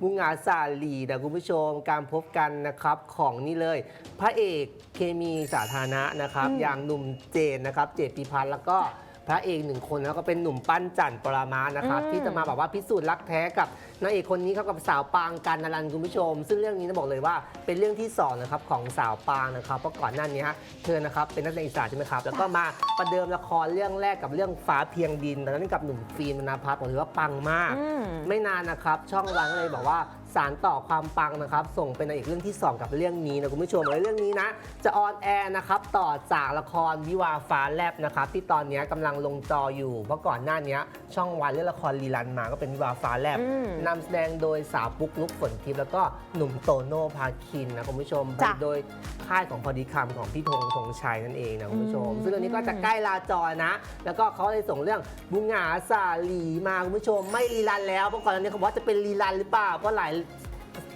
บุงหงาสาลีนะคุณผู้ชมการพบกันนะครับของนี่เลย พระเอกเคมีสาธารณะนะครับอืมอย่างหนุ่มเจนนะครับ เจตพิพัฒน์แล้วก็พระเอกหนึ่งคนแล้วก็เป็นหนุ่มปั้นจันทร์ปรามานะครับอืมที่จะมาแบบว่าพิสูจน์รักแท้กับ นางเอกคนนี้ครับกับสาวปางกันนารันคุณผู้ชม ซึ่งเรื่องนี้ต้องบอกเลยว่าเป็นเรื่องที่สองนะครับของสาวปางนะครับเพราะก่อนหน้านี้ฮะเธอนะครับเป็นนักแสดงอิสระใช่ไหมครับแล้วก็มาประเดิมละครเรื่องแรกกับเรื่องฟ้าเพียงดินตอนนั้นกับหนุ่มฟิล์มธนาพัฒน์บอกเลยว่าปังมาก อืม ไม่นานนะครับ ช่องวันก็เลยบอกว่าสารต่อความปังนะครับ ส่งเป็นนางเอกเรื่องที่ 2 กับเรื่องนี้นะคุณผู้ชมแล้วเรื่องนี้นะ จะออนแอร์นะครับต่อจากละครวิวาห์ฟ้าแลบนะครับ ที่ตอนนี้กำลังลงจออยู่ เพราะก่อนหน้านี้ช่องวันเล่นละครรีรันมาก็เป็นวิวาห์ฟ้าแลบอืม นำแสดงโดยสาวปุ๊กลุกฝนทิพย์แล้วก็หนุ่มโตโน่พาคินนะคุณผู้ชมจ้ะโดยค่ายของพอดีคำของพี่ธงธงชัยนั่นเองนะคุณผู้ชม อืม ซึ่งเรื่องนี้ก็จะใกล้ลาจอนะ แล้วก็เขาเลยส่งเรื่องบุงหงาสาลีมาคุณผู้ชมไม่รีรันแล้วเพราะก่อนหน้านี้เขาบอกว่าจะเป็นรีรันหรือเปล่าเพราะหลาย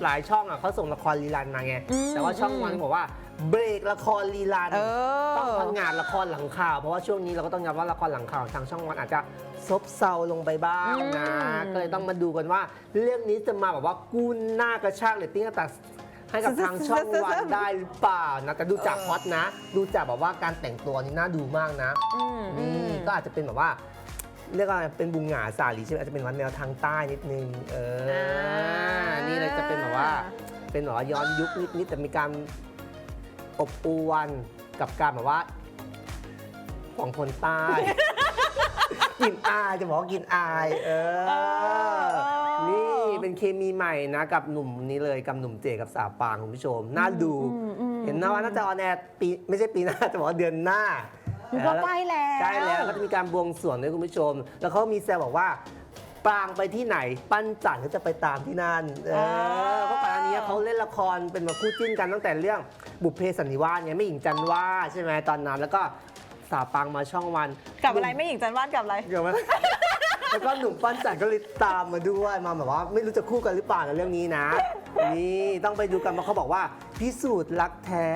หลายช่องอะเขาส่งละครรีรันมาไง อืมแต่ว่าช่องวันอืมบอกว่าเบรกละครรีรัน เออ ต้องพังงานละครหลังข่าว เพราะว่าช่วงนี้เราก็ต้องยอมว่าละครหลังข่าวทางช่องวันอาจจะซบเซาลงไปบ้างนะ อืมก็เลยต้องมาดูกันว่า เรื่องนี้จะมาแบบว่ากู้หน้ากระชากเรตติ้งแต่ให้กับทางช่องวันได้หรือเปล่านะแต่ดูจากพล็อตนะ ดูจากแบบว่าการแต่งตัวนี่น่าดูมากนะ อืมอืนี่มก็อาจจะเป็นแบบว่า เรียกว่าอะไรเป็นบุงหงาสาลีใช่ไหมอาจจะเป็นวันแนวทางใต้นิดนึง เอออา ว่าเป็นแบบว่าย้อนยุคนิดนิดๆแต่มีการอบอวนกับการแบบว่า ของคนใต้ กลินอายจะบอกว่ากินอายเออ นี่เป็นเคมีใหม่นะกับหนุ่มนี้เลยกับหนุ่มเจกับสาวปางคุณผู้ชม น่าดู อืมอืม เห็นนะว่าน่าจะออนแอร์ปีไม่ใช่ปีหน้า จะบอกว่าเดือนหน้ามันก็ใกล้แล้ว ใกล้แล้วก็จะมีการบวงสรวงด้วยคุณผู้ชม แล้วเขามีแซวบอกว่า ปรางไปที่ไหน ปั้นจันก็จะไปตามที่นั่น เออเพราะก่อนอันนี้เขาเล่นละครเป็นมาคู่จิ้นกันตั้งแต่เรื่องบุพเพสันนิวาสไงไม่หญิงจันว่าใช่ไหมตอนนั้นแล้วก็สาวปางมาช่องวันกับอะไรไม่หญิงจันวาดกับอะไรเกี่ยวไหมแล้วก็หนุ่มปั้นจันก็เลยตามมาด้วยมาแบบว่าไม่รู้จะคู่กันหรือเปล่าในเรื่องนี้นะ นี่ต้องไปดูกันเพราะเขาบอกว่าพิสูจน์รักแท้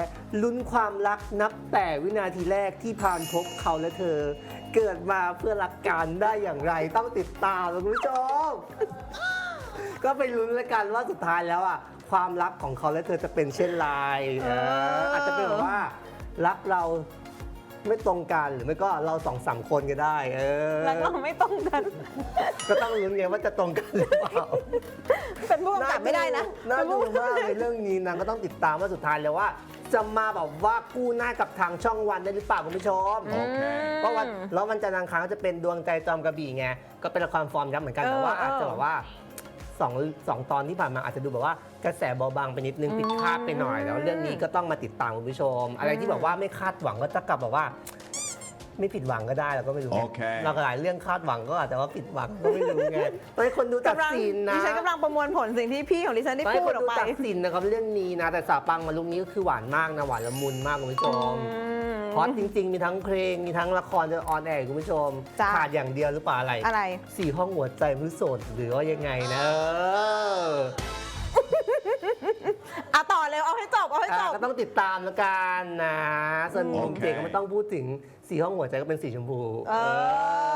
ลุ้นความรักนับแต่วินาทีแรกที่ผ่านพบเขาและเธอ เกิดมาเพื่อรักกันได้อย่างไรต้องติดตามนะคุณผู้ชม ก็ไปลุ้นแล้วกันว่าสุดท้ายแล้วอะความรักของเขาและเธอจะเป็นเช่นไรเอออาจจะเป็นแบบว่ารักเรา ไม่ตรงกันหรือไม่ก็เราสองสามคนก็ได้เออแล้วก็ไม่ตรงกัน ก็ต้องลุ้นไงว่าจะตรงกันหรือเปล่าเป็นผู้กำกับไม่ได้นะน่าเป็นดูผู้มากเลยเรื่องนี้นะก็ต้องติดตามว่าสุดท้ายแล้วว่า จะมาแบบว่ากู้หน้ากับทางช่องวันได้หรือเปล่าคุณผู้ชมอืมเพราะวันแล้ววันจันทร์อังคารก็จะเป็นดวงใจจอมกระบี่ไงก็เป็นละครฟอร์มยักษ์เหมือนกันเออแต่ว่าอาจเออจะแบบว่า สองสองตอนที่ผ่านมาอาจจะดูแบบว่ากระแสเบาบางไปนิดนึงอืมผิดคาดไปหน่อยแล้วเรื่องนี้ก็ต้องมาติดตามคุณผู้ชม อะไรที่แบบว่าไม่คาดหวังก็จะกลับแบบว่า ไม่ผิดหวังก็ได้เราก็ไม่รู้ไงโอเค เราก็หลายเรื่องคาดหวังก็อาจจะว่าผิดหวังก็ไม่รู้ไงตอนนี้คนดูตัดกำลังสินนะ ดิฉันกำลังประมวลผลสิ่งที่พี่ของดิฉันได้ไม่พูคดนออดูกไป ตัดสินนะครับเรื่องนี้นะ แต่สาวปังมาลุกนี้ก็คือหวานมากนะ หวานละมุนมากคุณผู้ชม อืม เพราะจริง ๆ มีทั้งเพลง มีทั้งละครจะออนแอร์คุณผู้ชม จ้ะ ขาดอย่างเดียวหรือเปล่าอะไรอะไร สี่ห้องหัวใจมือโสดหรือว่ายังไงนะเอออะต่อเร็วเอาให้จบเอาให้จอะบ ก็ต้องติดตามแล้วกันนะ ส่วนโอมุมเคเจก็ไม่ต้องพูดถึงสี่ห้องหัวใจก็เป็นสีชมพู เออ